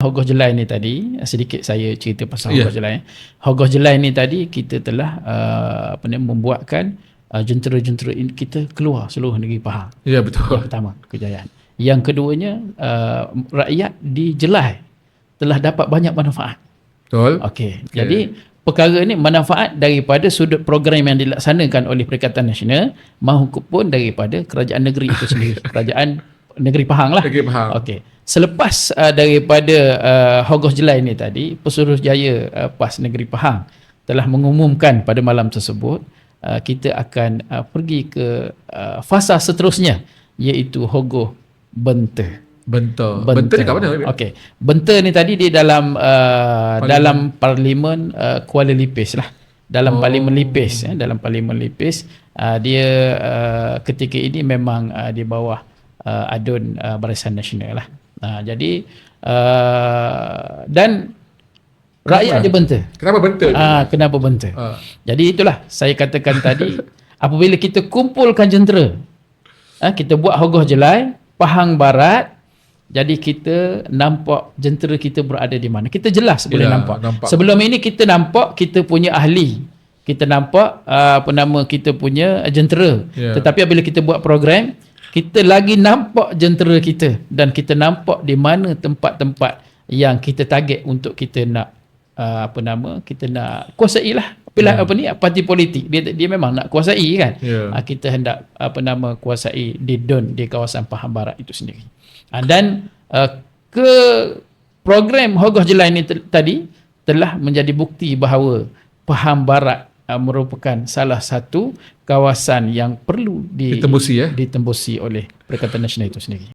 Hogoh Jelai ni tadi sedikit saya cerita pasal Ya. Hogoh Jelai. Hogoh Jelai ni tadi kita telah uh, apa ni membuatkan uh, jentera-jentera ini kita keluar seluruh negeri Pahang. Ya Yang betul. pertama kejayaan. Yang keduanya uh, rakyat di Jelai telah dapat banyak manfaat. Betul. Okey. Jadi perkara ini manfaat daripada sudut program yang dilaksanakan oleh Perikatan Nasional maupun daripada kerajaan negeri itu sendiri. kerajaan negeri Pahang lah. Negeri Pahang. Okey. Selepas uh, daripada uh, Hogoh Jelai ni tadi, Pesuruhjaya uh, PAS Negeri Pahang telah mengumumkan pada malam tersebut uh, kita akan uh, pergi ke uh, fasa seterusnya iaitu Hogoh Benter. Bentar. Bentar ni kat mana? Okey. Benter ni tadi dia dalam uh, dalam parlimen uh, Kuala Lipis lah. Dalam oh. parlimen Lipis eh, dalam parlimen Lipis uh, dia uh, ketika ini memang uh, di bawah uh, adun uh, Barisan Nasional lah. Uh, jadi uh, dan rakyat dia Benter. Kenapa bentar? Ah kenapa Benter? Ah. Jadi itulah saya katakan tadi apabila kita kumpulkan jentera ah, kita buat Hogoh Jelai, Pahang Barat jadi kita nampak jentera kita berada di mana. Kita jelas boleh Ya, nampak. nampak. Sebelum ini kita nampak kita punya ahli. Kita nampak uh, apa nama kita punya jentera. Ya. Tetapi bila kita buat program, kita lagi nampak jentera kita dan kita nampak di mana tempat-tempat yang kita target untuk kita nak uh, apa nama kita nak kuasai lah. Pilihan apa ni parti politik. Dia dia memang nak kuasai kan? Ya. uh, kita hendak apa nama kuasai di DUN di kawasan Pahang Barat itu sendiri. Uh, dan uh, ke program Hogoh Jelai ini te- tadi telah menjadi bukti bahawa Pahang Barat uh, merupakan salah satu kawasan yang perlu di, Ditembusi, ya? ditembusi oleh Perikatan Nasional itu sendiri